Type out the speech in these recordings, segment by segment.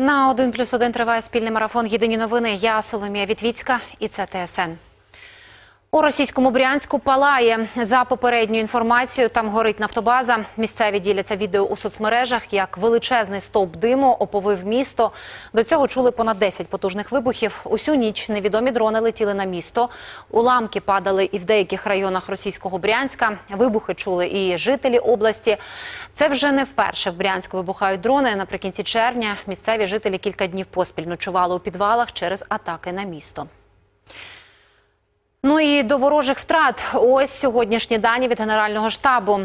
На 1 плюс 1 триває спільний марафон Єдині новини. Я Соломія Вітвіцька і це ТСН. У російському Брянську палає. За попередньою інформацією, там горить нафтобаза. Місцеві діляться відео у соцмережах, як величезний стовп диму оповив місто. До цього чули понад 10 потужних вибухів. Усю ніч невідомі дрони летіли на місто. Уламки падали і в деяких районах російського Брянська. Вибухи чули і жителі області. Це вже не вперше в Брянську вибухають дрони. Наприкінці червня місцеві жителі кілька днів поспіль ночували у підвалах через атаки на місто. Ну і до ворожих втрат. Ось сьогоднішні дані від Генерального штабу.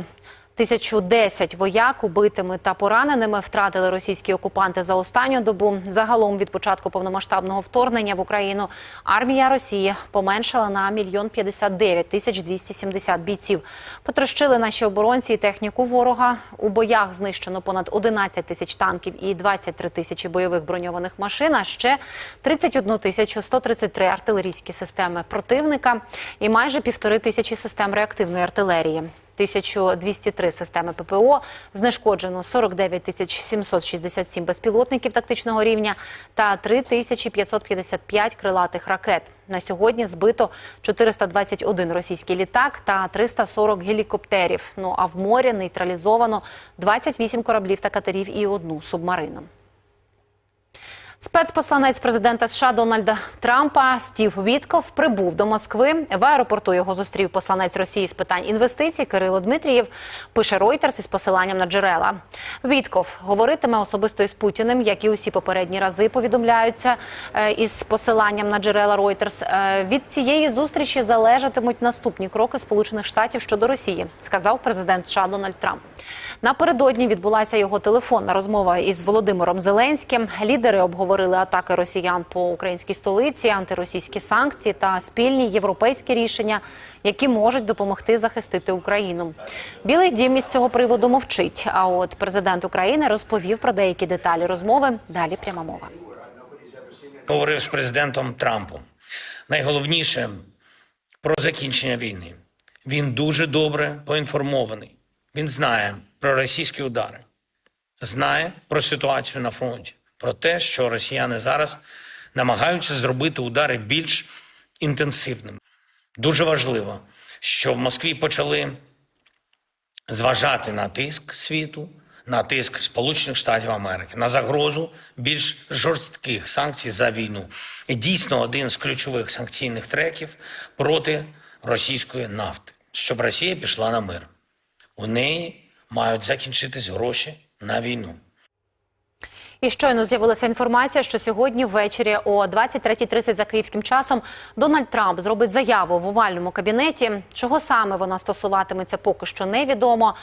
1010 вояк убитими та пораненими втратили російські окупанти за останню добу. Загалом від початку повномасштабного вторгнення в Україну армія Росії поменшала на мільйон 59 тисяч 270 бійців. Потрощили наші оборонці і техніку ворога. У боях знищено понад 11 тисяч танків і 23 тисячі бойових броньованих машин. А ще 31 тисячу 133 артилерійські системи противника і майже півтори тисячі систем реактивної артилерії. 1203 системи ППО, знешкоджено 49 тисяч 767 безпілотників тактичного рівня та 3555 крилатих ракет. На сьогодні збито 421 російський літак та 340 гелікоптерів. Ну а в морі нейтралізовано 28 кораблів та катерів і одну субмарину. Спецпосланець президента США Дональда Трампа Стів Вітков прибув до Москви. В аеропорту його зустрів посланець Росії з питань інвестицій Кирило Дмитрієв. Пише Reuters із посиланням на джерела. Вітков говоритиме особисто із Путіним, як і усі попередні рази повідомляються е, із посиланням на джерела Reuters. Е, Від цієї зустрічі залежатимуть наступні кроки Сполучених Штатів щодо Росії, сказав президент США Дональд Трамп. Напередодні відбулася його телефонна розмова із Володимиром Зеленським. Лідери обговорили атаки росіян по українській столиці, антиросійські санкції та спільні європейські рішення, які можуть допомогти захистити Україну. Білий дім із цього приводу мовчить. А от президент України розповів про деякі деталі розмови. Далі пряма мова. говорив з президентом Трампом. Найголовніше про закінчення війни. Він дуже добре поінформований. Він знає про російські удари, знає про ситуацію на фронті, про те, що росіяни зараз намагаються зробити удари більш інтенсивними. Дуже важливо, що в Москві почали зважати на тиск світу, на тиск Сполучених Штатів Америки, на загрозу більш жорстких санкцій за війну. І дійсно один з ключових санкційних треків проти російської нафти, щоб Росія пішла на мир. У неї мають закінчитись гроші на війну. І щойно з'явилася інформація, що сьогодні ввечері о 23.30 за київським часом Дональд Трамп зробить заяву в овальному кабінеті. Чого саме вона стосуватиметься, поки що невідомо.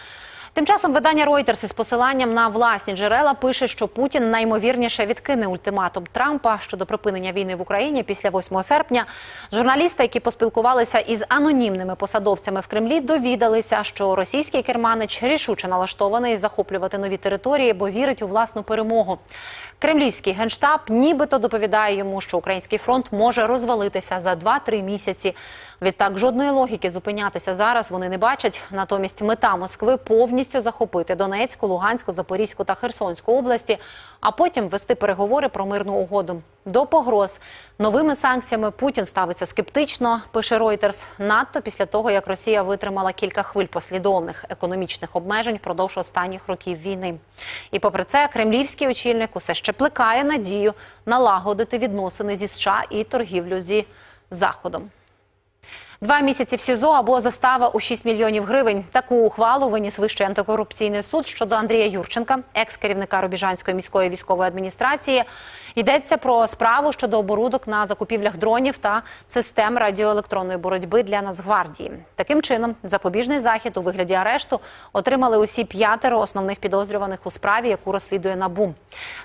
Тим часом видання Reuters із посиланням на власні джерела пише, що Путін наймовірніше відкине ультиматум Трампа щодо припинення війни в Україні після 8 серпня. Журналісти, які поспілкувалися із анонімними посадовцями в Кремлі, довідалися, що російський керманич рішуче налаштований захоплювати нові території, бо вірить у власну перемогу. Кремлівський генштаб нібито доповідає йому, що український фронт може розвалитися за 2-3 місяці. Відтак жодної логіки зупинятися зараз вони не бачать. Натомість мета Москви повністю захопити Донецьку, Луганську, Запорізьку та Херсонську області, а потім вести переговори про мирну угоду. До погроз новими санкціями Путін ставиться скептично. Пише Reuters, надто після того, як Росія витримала кілька хвиль послідовних економічних обмежень впродовж останніх років війни. І попри це, кремлівський очільник усе ще плекає надію налагодити відносини зі США і торгівлю зі заходом. Два місяці в СІЗО або застава у 6 мільйонів гривень. Таку ухвалу виніс Вищий антикорупційний суд щодо Андрія Юрченка, екс-керівника Рубіжанської міської військової адміністрації. Йдеться про справу щодо оборудок на закупівлях дронів та систем радіоелектронної боротьби для Нацгвардії. Таким чином, запобіжний захід у вигляді арешту отримали усі п'ятеро основних підозрюваних у справі, яку розслідує НАБУ.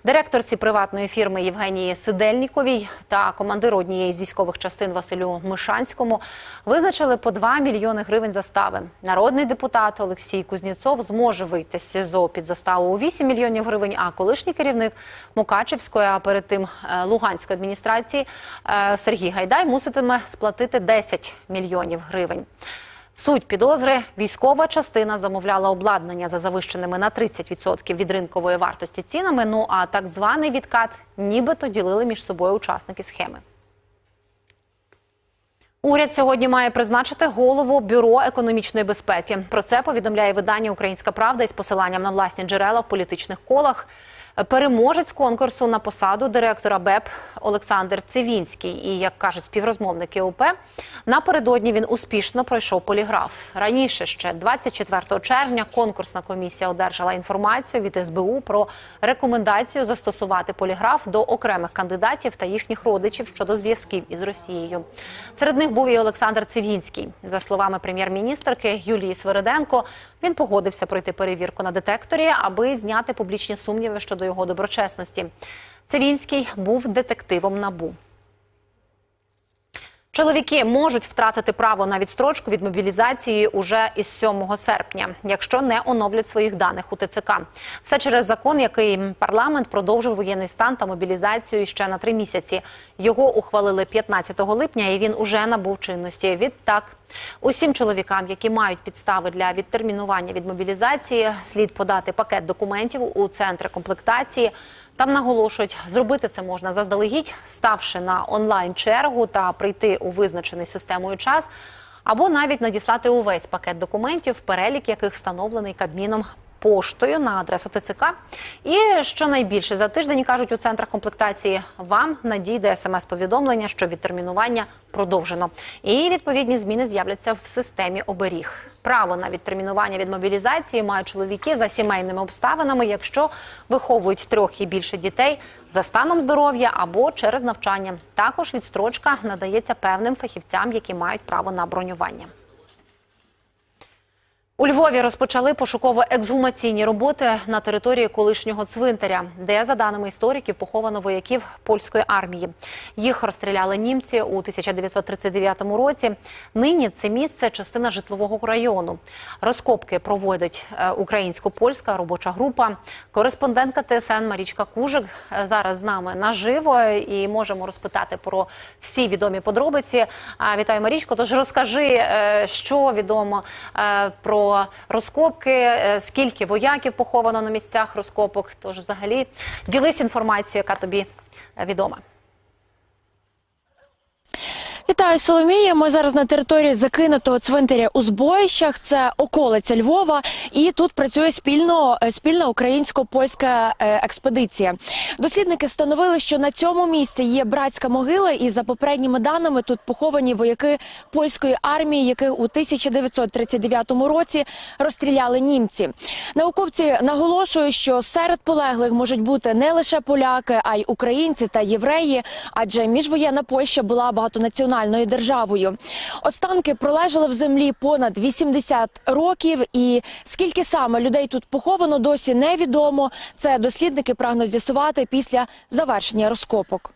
Директорці приватної фірми Євгенії Сидельніковій та командиру однієї з військових частин Василю Мишанському визначили по 2 мільйони гривень застави. Народний депутат Олексій Кузнєцов зможе вийти з СІЗО під заставу у 8 мільйонів гривень. А колишній керівник Мукачевської, а перед тим е, Луганської адміністрації е, Сергій Гайдай муситиме сплатити 10 мільйонів гривень. Суть підозри військова частина замовляла обладнання за завищеними на 30% від ринкової вартості цінами. Ну а так званий відкат нібито ділили між собою учасники схеми. Уряд сьогодні має призначити голову бюро економічної безпеки. Про це повідомляє видання Українська Правда із посиланням на власні джерела в політичних колах. Переможець конкурсу на посаду директора БЕП Олександр Цивінський. І як кажуть співрозмовники ОП, напередодні він успішно пройшов поліграф. Раніше, ще 24 червня, конкурсна комісія одержала інформацію від СБУ про рекомендацію застосувати поліграф до окремих кандидатів та їхніх родичів щодо зв'язків із Росією. Серед них був і Олександр Цивінський. За словами прем'єр-міністрки Юлії Свириденко, він погодився пройти перевірку на детекторі, аби зняти публічні сумніви щодо його доброчесності. Цивінський був детективом набу. Чоловіки можуть втратити право на відстрочку від мобілізації уже із 7 серпня, якщо не оновлять своїх даних у ТЦК. Все через закон, який парламент продовжив воєнний стан та мобілізацію ще на три місяці. Його ухвалили 15 липня, і він уже набув чинності. Відтак, усім чоловікам, які мають підстави для відтермінування від мобілізації, слід подати пакет документів у центри комплектації. Там наголошують, зробити це можна заздалегідь, ставши на онлайн-чергу та прийти у визначений системою час, або навіть надіслати увесь пакет документів, перелік яких встановлений Кабміном поштою на адресу ТЦК. І що найбільше за тиждень кажуть у центрах комплектації, вам надійде смс-повідомлення, що відтермінування продовжено. І відповідні зміни з'являться в системі оберіг. Право на відтермінування від мобілізації мають чоловіки за сімейними обставинами, якщо виховують трьох і більше дітей за станом здоров'я або через навчання. Також відстрочка надається певним фахівцям, які мають право на бронювання. У Львові розпочали пошуково-ексгумаційні роботи на території колишнього цвинтаря, де, за даними істориків, поховано вояків польської армії. Їх розстріляли німці у 1939 році. Нині це місце частина житлового району. Розкопки проводить е, українсько-польська робоча група. Кореспондентка ТСН Марічка Кужик е, зараз з нами наживо і можемо розпитати про всі відомі подробиці. Вітаю, Марічко. Тож розкажи, е, що відомо е, розкопки, е, скільки вояків поховано на місцях розкопок. Тож, взагалі, ділись інформацією, яка тобі е, відома. Вітаю, Соломія. Ми зараз на території закинутого цвинтаря у Збоїщах. Це околиця Львова, і тут працює спільно е, спільна українсько-польська е, експедиція. Дослідники встановили, що на цьому місці є братська могила, і за попередніми даними тут поховані вояки польської армії, яких у 1939 році розстріляли німці. Науковці наголошують, що серед полеглих можуть бути не лише поляки, а й українці та євреї, адже міжвоєнна Польща була багатонаціональною державою. Останки пролежали в землі понад 80 років, і скільки саме людей тут поховано, досі невідомо. Це дослідники прагнуть з'ясувати після завершення розкопок.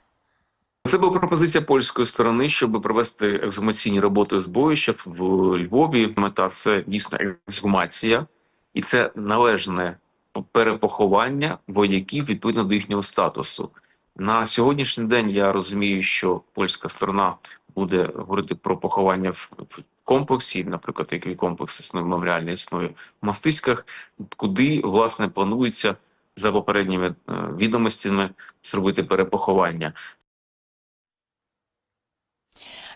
Це була пропозиція польської сторони, щоб провести ексгумаційні роботи збоїща в Львові. Мета це дійсно ексгумація, і це належне перепоховання вояків відповідно до їхнього статусу. На сьогоднішній день я розумію, що польська сторона буде говорити про поховання в комплексі, наприклад, який комплекс існує меморіальний існує в Мастиськах, куди власне планується за попередніми е, відомостями зробити перепоховання.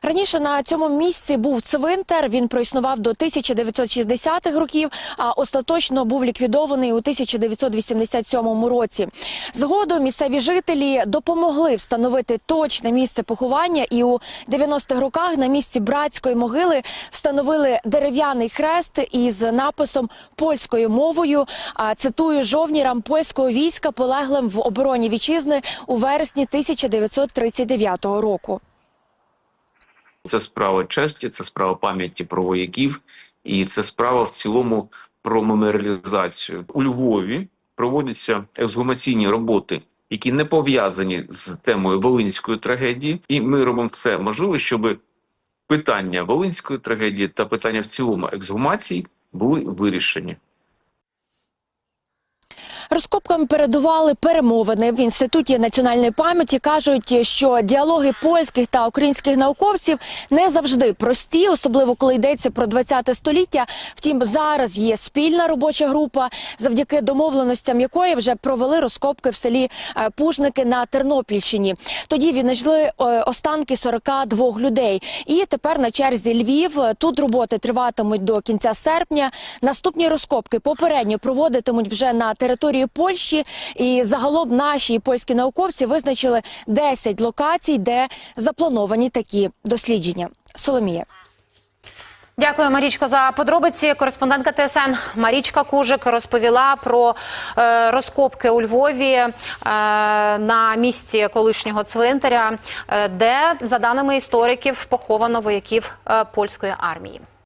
Раніше на цьому місці був цвинтар. Він проіснував до 1960-х років, а остаточно був ліквідований у 1987 році. Згодом місцеві жителі допомогли встановити точне місце поховання, і у 90-х роках на місці братської могили встановили дерев'яний хрест із написом польською мовою. Цитую жовнірам польського війська, полеглим в обороні вітчизни у вересні 1939 року. Це справа честі, це справа пам'яті про вояків, і це справа в цілому про меморіалізацію. У Львові проводяться ексгумаційні роботи, які не пов'язані з темою волинської трагедії, і ми робимо все можливе, щоб питання волинської трагедії та питання в цілому ексгумації були вирішені. Розкопкам передували перемовини в інституті національної пам'яті. кажуть, що діалоги польських та українських науковців не завжди прості, особливо коли йдеться про 20 століття. Втім, зараз є спільна робоча група, завдяки домовленостям якої вже провели розкопки в селі е, Пужники на Тернопільщині. Тоді віднайшли е, останки 42 людей. І тепер на черзі Львів. Тут роботи триватимуть до кінця серпня. Наступні розкопки попередньо проводитимуть вже на території Польщі. І загалом наші польські науковці визначили 10 локацій, де заплановані такі дослідження. Соломія. Дякую, Марічко, за подробиці. Кореспондентка ТСН Марічка Кужик розповіла про е, розкопки у Львові е, на місці колишнього цвинтаря, е, де, за даними істориків, поховано вояків е, польської армії.